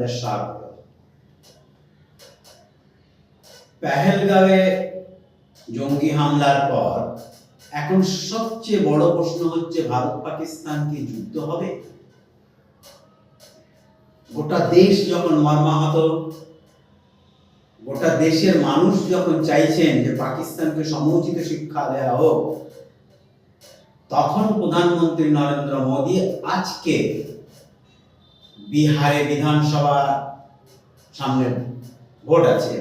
আপনাদের স্বাগত। পেহেলগাঁওয়ে জঙ্গি হামলার পর এখন সবচেয়ে বড় প্রশ্ন হচ্ছে, ভারত পাকিস্তান কি যুদ্ধ হবে? গোটা দেশ যখন মর্মাহত, গোটা দেশের মানুষ যখন চাইছেন যে পাকিস্তানকে সমুচিত শিক্ষা দেওয়া হোক, তখন প্রধানমন্ত্রী নরেন্দ্র মোদী আজকে বিহারে বিধানসভা সামনে ভোট আছে।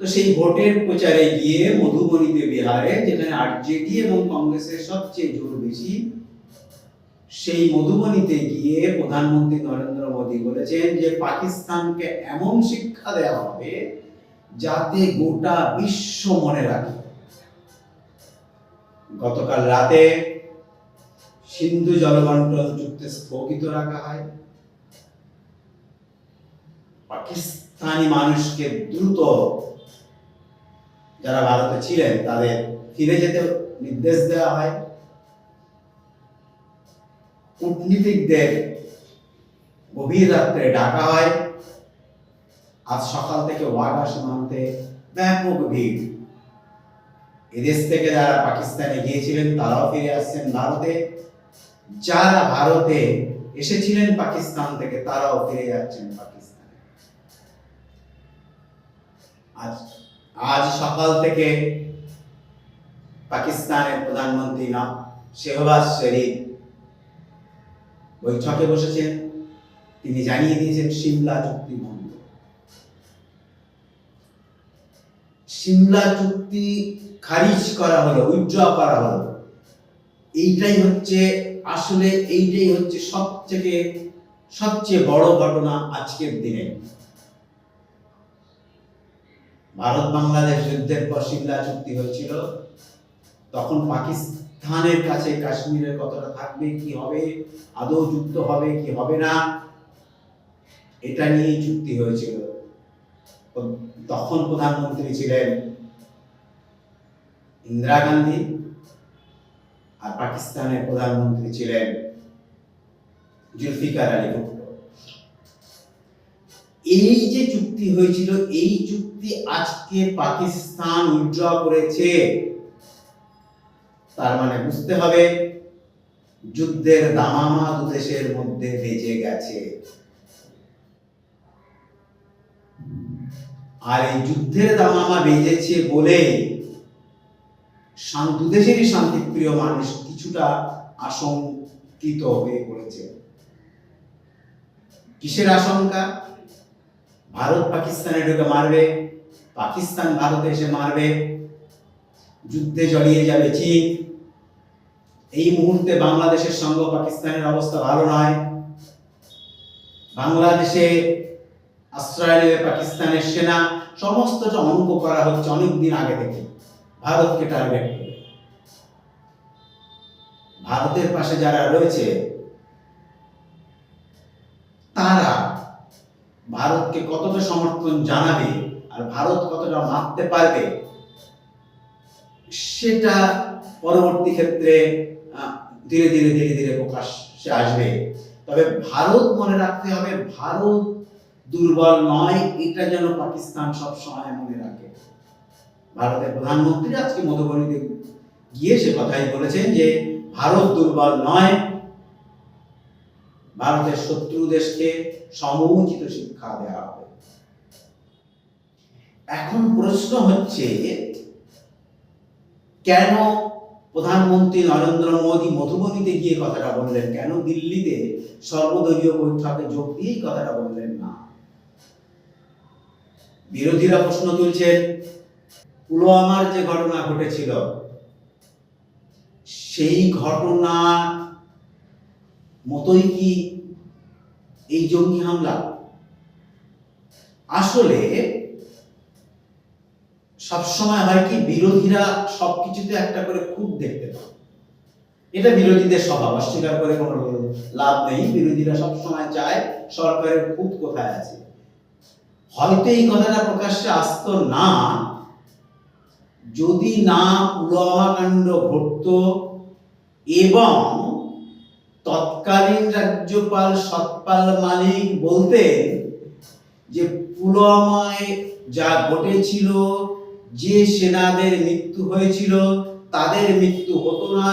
তো সেই ভোটের প্রচারে গিয়ে মধুবনীতে বিহারে, যেখানে আরজেডি এবং কংগ্রেসের সবচেয়ে জোর বেশি, সেই মধুবনীতে গিয়ে প্রধানমন্ত্রী নরেন্দ্র মোদী বলেছেন যে পাকিস্তানকে এমন শিক্ষা দেওয়া হবে যাতে গোটা বিশ্ব মনে রাখে। গতকাল রাতে সিন্ধু জলবন্টন চুক্তি স্থগিত রাখা হয়। পাকিস্তানি মানুষকে দ্রুত যারা ভারতে ছিলেন, তাদের ফিরে যেতে নির্দেশ দেওয়া হয়। কূটনীতিকদের গভীর রাত্রে ডাকা হয়। আজ সকাল থেকে ওয়াগা সীমান্তে ব্যাপক ভিড়। এদেশ থেকে যারা পাকিস্তানে গিয়েছিলেন, তারাও ফিরে আসছেন ভারতে। যারা ভারতে এসেছিলেন পাকিস্তান থেকে, তারাও ফিরে যাচ্ছেন পাকিস্তানে। আজ আজ সকাল থেকে পাকিস্তানের প্রধানমন্ত্রী না শেহবাজ শরীফ বৈঠকে বসেছেন। তিনি জানিয়ে দিয়েছেন সিমলা চুক্তি বন্ধ। সিমলা চুক্তি খারিজ করা হলো উইথড্র করা হলো। এইটাই হচ্ছে, আসলে এইটাই হচ্ছে সবথেকে, সবচেয়ে বড় ঘটনা আজকের দিনে। ভারত বাংলাদেশ যুদ্ধের পর সিমলা চুক্তি হয়েছিল। তখন পাকিস্তানের কাছে কাশ্মীরের কতটা থাকবে, কি হবে? আদৌ যুক্ত হবে, কি হবে না? এটা নিয়ে চুক্তি হয়েছিল। তখন প্রধানমন্ত্রী ছিলেন ইন্দিরা গান্ধী আর পাকিস্তানের প্রধানমন্ত্রী ছিলেন জুলফিকার আলী এই যে চুক্তি হয়েছিল, এই চুক্তি আজকে পাকিস্তান উইথড্র করেছে। তার মানে বুঝতে হবে, যুদ্ধের দামামা দু দেশের মধ্যে বেজে গেছে। আর এই যুদ্ধের দামামা বেজেছে বলে শান্ত, দেশেরই শান্তিপ্রিয় মানুষ কিছুটা আশঙ্কিত হয়ে পড়েছে। কিসের আশঙ্কা? ভারত পাকিস্তানে ঢুকে মারবে, পাকিস্তান ভারতে এসে মারবে, যুদ্ধে জড়িয়ে যাবে চীন এই মুহূর্তে বাংলাদেশের সঙ্গে পাকিস্তানের অবস্থা ভালো নয়। বাংলাদেশে আশ্রয় নেবে পাকিস্তানের সেনা। সমস্তটা অঙ্ক করা হচ্ছে অনেক দিন আগে থেকে, ভারতকে টার্গেট করে। ভারতের পাশে যারা রয়েছে, তারা ভারতকে কতটা সমর্থন জানাবে আর ভারত কতটা মারতে পারবে, সেটা পরবর্তী ক্ষেত্রে ধীরে ধীরে ধীরে ধীরে প্রকাশ্যে আসবে। তবে ভারত মনে রাখতে হবে, ভারত দুর্বল নয়, এটা যেন পাকিস্তান সব সময় মনে রাখে। ভারতের প্রধানমন্ত্রী আজকে মধুবনীতে গিয়ে সে কথাই বলেছেন যে, ভারত দুর্বল নয় ভারতের শত্রু দেশকে সমুচিত শিক্ষা দেওয়া হবে। এখন প্রশ্ন হচ্ছে, কেন প্রধানমন্ত্রী নরেন্দ্র মোদী মধুবনীতে গিয়ে কথাটা বললেন? কেন দিল্লিতে সর্বদলীয় বৈঠকে যোগ দিয়েই কথাটা বললেন না? বিরোধীরা প্রশ্ন তুলছেন পুলওয়ামার যে ঘটনা ঘটেছিল, সেই ঘটনা মতোই কি এই জঙ্গি হামলা? আসলে সবসময় হয় কি, বিরোধীরা সবকিছুতে একটা করে খুব দেখতে পায়। এটা বিরোধীদের স্বভাব, অস্বীকার করে কোনো লাভ নেই। বিরোধীরা সবসময় চায় সরকারের খুব কোথায় আছে। হয়তো এই কথাটা প্রকাশ্যে আসতো না। যদি না পুলওয়ামা কাণ্ড ঘটতো এবং তৎকালীন রাজ্যপাল সতপাল মালিক বলতেন যে পুলওয়ামায় যা ঘটেছিল, যে সেনাদের মৃত্যু হয়েছিল, তাদের মৃত্যু হতো না।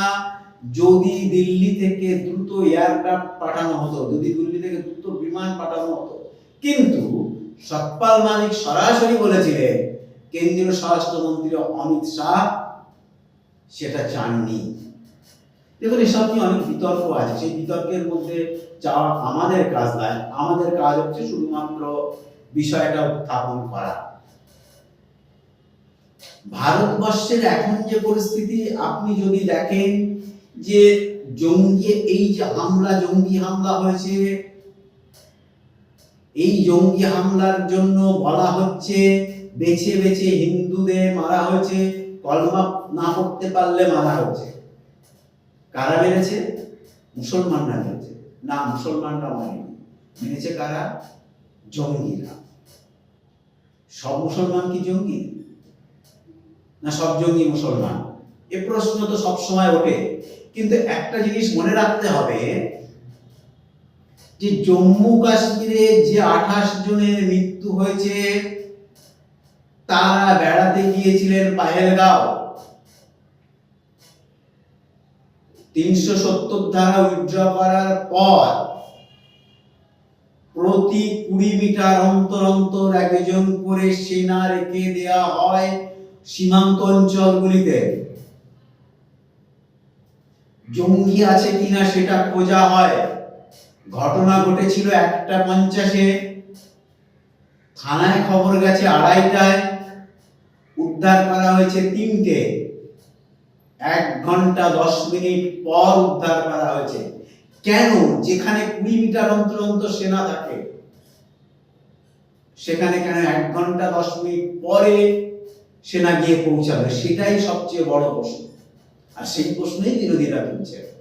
যদি দিল্লি থেকে দ্রুত এয়ারক্রাফট পাঠানো হতো, যদি দিল্লি থেকে দ্রুত বিমান পাঠানো হতো। কিন্তু সতপাল মালিক সরাসরি বলেছিলেন, কেন্দ্রীয় স্বরাষ্ট্রমন্ত্রী অমিত শাহ সেটা চাননি। দেখুন, এসব নিয়ে অনেক বিতর্ক আছে। সেই বিতর্কের মধ্যে যাওয়া আমাদের কাজ নয়, আমাদের কাজ হচ্ছে শুধুমাত্র বিষয়টা উত্থাপন করা। ভারতবর্ষের এখন যে পরিস্থিতি, আপনি যদি দেখেন যে জঙ্গি, এই যে হামলা, জঙ্গি হামলা হয়েছে, এই জঙ্গি হামলার জন্য বলা হচ্ছে বেছে বেছে হিন্দুদের মারা হয়েছে, কলমা না করতে পারলে মারা হয়েছে কারা মেরেছে? মুসলমানরা মেরেছে। না, মুসলমানরা মারেনি। মেরেছে কারা? জঙ্গিরা। সব মুসলমান কি জঙ্গি? না, সব জঙ্গি মুসলমান? এ প্রশ্ন তো সব সময় ওঠে। কিন্তু একটা জিনিস মনে রাখতে হবে, যে জম্মু কাশ্মীরে যে আঠাশ জনের মৃত্যু হয়েছে, তারা বেড়াতে গিয়েছিলেন পাহেলগাঁও তিনশো সত্তর ধারা উইথড্র করার পর প্রতি কুড়ি মিটার অন্তর অন্তর একজন করে সেনা রেখে দেয়া হয় সীমান্ত অঞ্চলগুলিতে। জঙ্গি আছে কিনা সেটা খোঁজা হয়। ঘটনা ঘটেছিল একটা পঞ্চাশে। থানায় খবর গেছে আড়াইটায়। উদ্ধার করা হয়েছে তিনটে। এক ঘণ্টা দশ মিনিট পর উদ্ধার করা হয়েছে। কেন? যেখানে কুড়ি মিটার অন্তর অন্তর সেনা থাকে, সেখানে কেন এক ঘণ্টা দশ মিনিট পরে সেনা গিয়ে পৌঁছাবে? সেটাই সবচেয়ে বড় প্রশ্ন। আর সেই প্রশ্নেই বিরোধীরা তুলছে।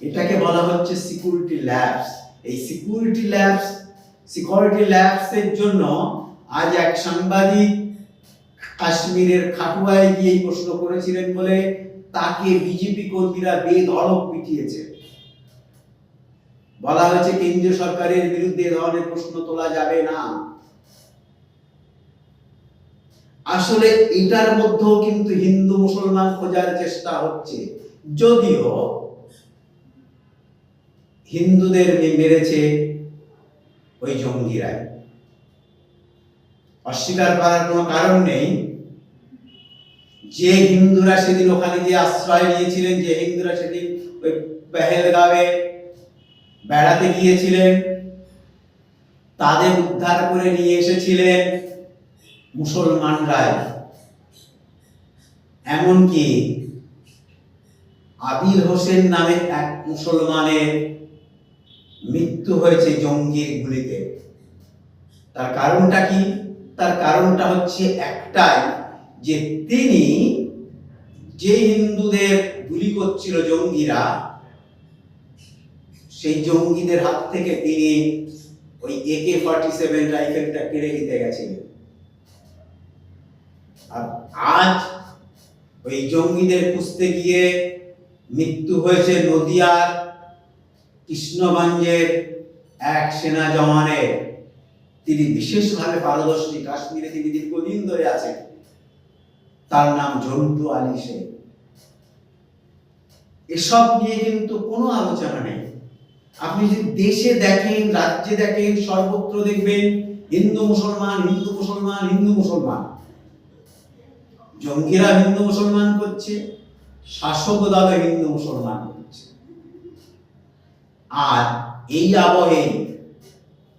এটাকে বলা হচ্ছে সিকিউরিটি ল্যাবস এই সিকিউরিটি ল্যাবস সিকিউরিটি ল্যাবস এর জন্য আজ এক সাংবাদিক কাশ্মীরের খাটুয়ায় গিয়ে প্রশ্ন করেছিলেন বলে তাকে বিজেপি কর্মীরা বেধড়ক পিটিয়েছে। বলা হয়েছে, কেন্দ্রীয় সরকারের বিরুদ্ধে ধরনের প্রশ্ন তোলা যাবে না। আসলে এটার মধ্যেও কিন্তু হিন্দু মুসলমান খোঁজার চেষ্টা হচ্ছে। যদিও হিন্দুদের মেরেছে ওই জঙ্গিরাই। অস্বীকার করার কোনো কারণ নেই। যে হিন্দুরা সেদিন ওখানে গিয়ে আশ্রয় নিয়েছিলেন, যে হিন্দুরা সেদিন ওই পেহেলগাঁওয়ে বেড়াতে গিয়েছিলেন, তাদের উদ্ধার করে নিয়ে এসেছিলেন মুসলমানরাই। এমনকি আবির হোসেন নামে এক মুসলমানের মৃত্যু হয়েছে জঙ্গির গুলিতে। তার কারণটা কি? তার কারণটা হচ্ছে একটাই যে তিনি যে হিন্দুদের গুলি করছিল জঙ্গিরা, সেই জঙ্গিদের হাত থেকে তিনি ওই একে ফর্টি সেভেন রাইফেলটা কেড়ে নিতে গেছিলেন। আর আজ ওই জঙ্গিদের খুঁজতে গিয়ে মৃত্যু হয়েছে নদিয়ার কৃষ্ণগঞ্জের এক সেনা জওয়ানের। তিনি বিশেষভাবে পারদর্শী। কাশ্মীরে তিনি দীর্ঘদিন ধরে আছেন। তার নাম ঝন্টু আলী শেখ। এসব নিয়ে কিন্তু কোনো আলোচনা নেই। আপনি যদি দেশে দেখেন, রাজ্যে দেখেন, সর্বত্র দেখবেন, হিন্দু মুসলমান হিন্দু মুসলমান হিন্দু মুসলমান। জঙ্গিরা হিন্দু মুসলমান করছে, শাসক দলে হিন্দু মুসলমান করছে। আর এই আবহে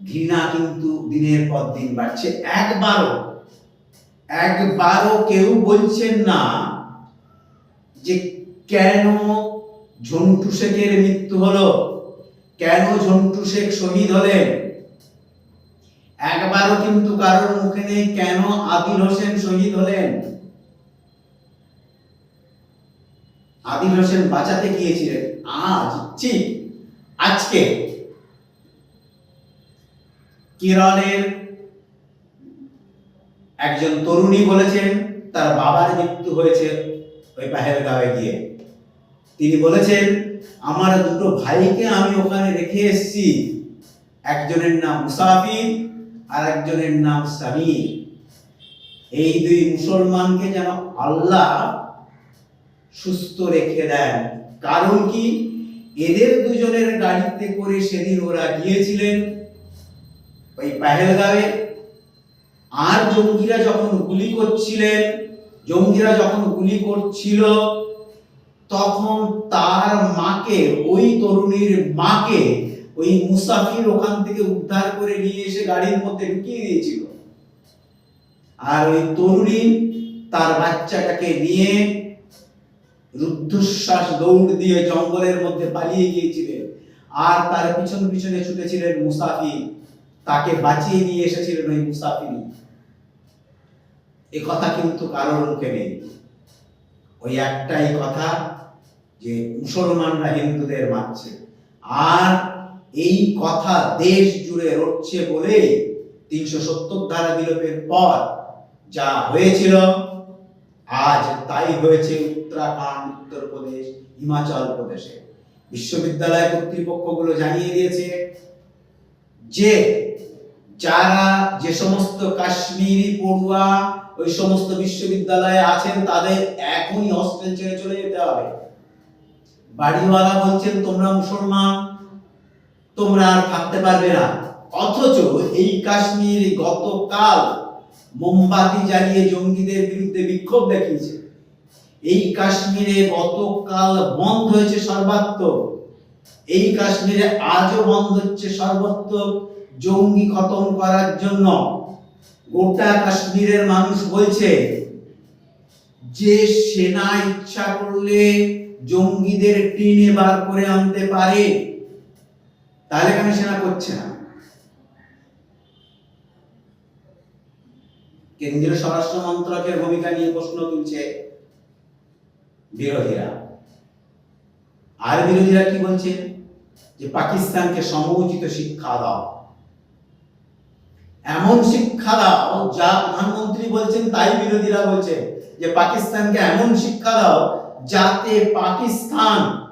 ঘৃণা কিন্তু দিনের পর দিন বাড়ছে। একবারও একবারও কেউ বলছেন না যে কেন ঝন্টু শেখের মৃত্যু হলো? কেন ঝন্টু শেখ শহীদ হলেন? একবারও কিন্তু কারোর মুখে নেই কেন আদিল হোসেন শহীদ হলেন? আদিল হোসেন বাঁচাতে গিয়েছিলেন। আজ, ঠিক আজকে। কেরলের একজন তরুণী বলেছেন, তার বাবার মৃত্যু হয়েছে ওই পাহেলগাঁওয়ে গিয়ে। তিনি বলেছেন, আমার দুটো ভাইকে আমি ওখানে রেখে এসেছি। একজনের নাম মুসাফির আর একজনের নাম সামির। এই দুই মুসলমানকে যেন আল্লাহ সুস্থ রেখে দেন। কারণ কি? এদের দুজনের গাড়িতে করে সেদিন ওরা গিয়েছিলেন ওই পাহেলগাঁওয়ে। আর জঙ্গিরা যখন গুলি করছিলেন, জঙ্গিরা যখন গুলি করছিল, তখন তার মাকে, ওই তরুণীর মাকে, ওই মুসাফির ওখান থেকে উদ্ধার করে নিয়ে এসে গাড়ির মধ্যে ঢুকিয়ে দিয়েছিল। আর ওই তরুণী তার বাচ্চাটাকে নিয়ে রুদ্ধশ্বাস দৌড় দিয়ে জঙ্গলের মধ্যে পালিয়ে গিয়েছিলেন। আর তার পিছন পিছনে ছুটেছিলেন মুসাফির। তাকে বাঁচিয়ে নিয়ে এসেছিলেন ওই মুসাফির। এ কথা কিন্তু কারোর মুখে নেই। ওই একটাই কথা যে মুসলমানরা হিন্দুদের মারছে। আর এই কথা দেশ জুড়ে রটছে বলে তিনশো সত্তর ধারা বিলোপের পর যা হয়েছিল, আজ তাই হয়েছে উত্তরাখণ্ড, উত্তরপ্রদেশ, হিমাচল প্রদেশে। বিশ্ববিদ্যালয় কর্তৃপক্ষগুলো জানিয়ে দিয়েছে যে যারা যে সমস্ত কাশ্মীরি পড়ুয়া ওই সমস্ত বিশ্ববিদ্যালয়ে আছেন, তাদের এখনই হস্টেল ছেড়ে চলে যেতে হবে। বাড়িওয়ালা বলছেন, তোমরা মুসলমান, তোমরা আর থাকতে পারবে না। অথচ এই কাশ্মীর গতকাল মোমবাতি জ্বালিয়ে জঙ্গিদের বিরুদ্ধে বিক্ষোভ দেখিয়েছে। এই কাশ্মীরে গতকাল বন্ধ হয়েছে সর্বাত্মক। এই কাশ্মীরে আজও বন্ধ হচ্ছে সর্বাত্মক। জঙ্গি খতম করার জন্য গোটা কাশ্মীরের মানুষ বলছে যে সেনা ইচ্ছা করলে জঙ্গিদের টিনে বার করে আনতে পারে। তাহলে কেন সেনা করছে না। কেন্দ্রীয় স্বরাষ্ট্র মন্ত্রকের ভূমিকা নিয়ে প্রশ্ন তুলছে বিরোধীরা। আর বিরোধীরা কি বলছে? যে পাকিস্তানকে সমুচিত শিক্ষা দাও। এমন শিক্ষা দাও যা প্রধানমন্ত্রী বলছেন, তাই বিরোধীরা বলছে। যে পাকিস্তানকে এমন শিক্ষা দাও যাতে পাকিস্তান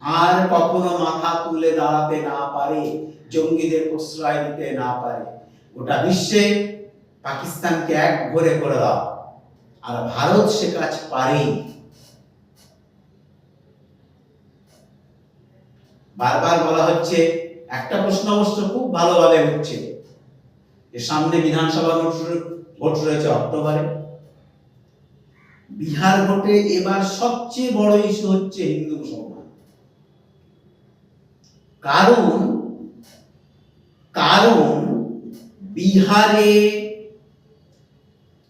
আর কখনো মাথা তুলে দাঁড়াতে না পারে, জঙ্গিদের প্রশ্রয় দিতে না পারে। গোটা বিশ্বে পাকিস্তানকে এক ঘরে করে দাও। আর ভারত সে কাজ পারে। বারবার বলা হচ্ছে, একটা প্রশ্ন অবশ্য খুব ভালোভাবে হচ্ছে। যে সামনে বিধানসভা ভোট রয়েছে অক্টোবরে। বিহার ভোটে এবার সবচেয়ে বড় ইস্যু হচ্ছে হিন্দু মুসলমান। কারণ কারণ বিহারে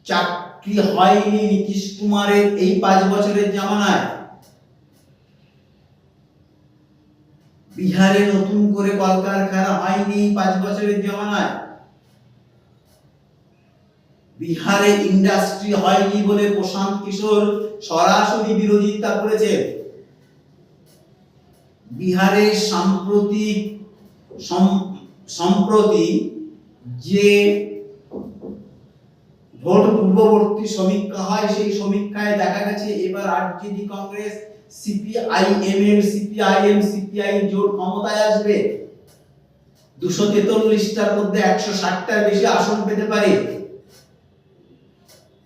চাকরি হয়নি নীতিশ কুমারের এই পাঁচ বছরের জামানায়। বিহারে নতুন করে কলকারখানা হয়নি পাঁচ বছরের জামানায়। বিহারে ইন্ডাস্ট্রি হয়নি বলে প্রশান্ত কিশোর সরাসরি বিরোধিতা করেছে। বিহারে সাম্প্রতিক সম- সম্প্রতি যে ভোট পূর্ববর্তী সমীক্ষা হয়, সেই সমীক্ষায় দেখা গেছে এবার আরজেডি কংগ্রেস সিপিআইএম এর সিপিআইএম সিপিআই জোট ক্ষমতায় আসবে। দুশো তেতাল্লিশটার মধ্যে একশো ষাটটার বেশি আসন পেতে পারে।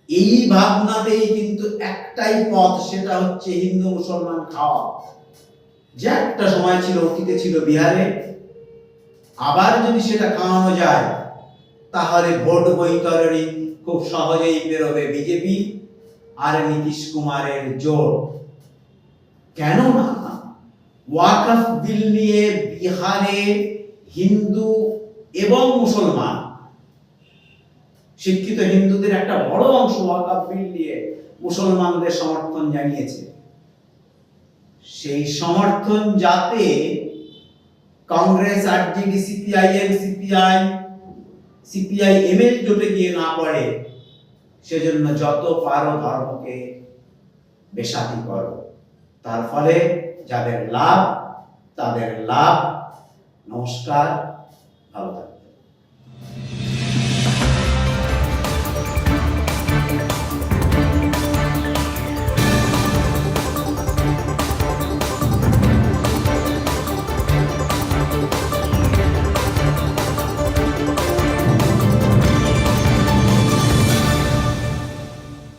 এই ভাবনাতেই কিন্তু একটাই পথ, সেটা হচ্ছে হিন্দু মুসলমান খাওয়া। যে একটা সময় ছিল, অতীতে ছিল বিহারে। আবার যদি সেটা খাওয়ানো যায়, তাহলে ভোট বৈতরণী খুব সহজেই বেরোবে বিজেপি আর নীতিশ কুমারের জোট। কেননা ওয়াকফ বিল নিয়ে বিহারে হিন্দু এবং মুসলমান শিক্ষিত হিন্দুদের একটা বড় অংশ ওয়াকফ নিয়ে মুসলমানদের সমর্থন জানিয়েছে। সেই সমর্থন যাতে Congress RJD CPIM CPI CPI ML জোটে গিয়ে না পড়ে, সেজন্য যত পারো ধর্মকে বেসাতি করো। তার ফলে যাদের লাভ, তাদের লাভ। নমস্কার, ভালো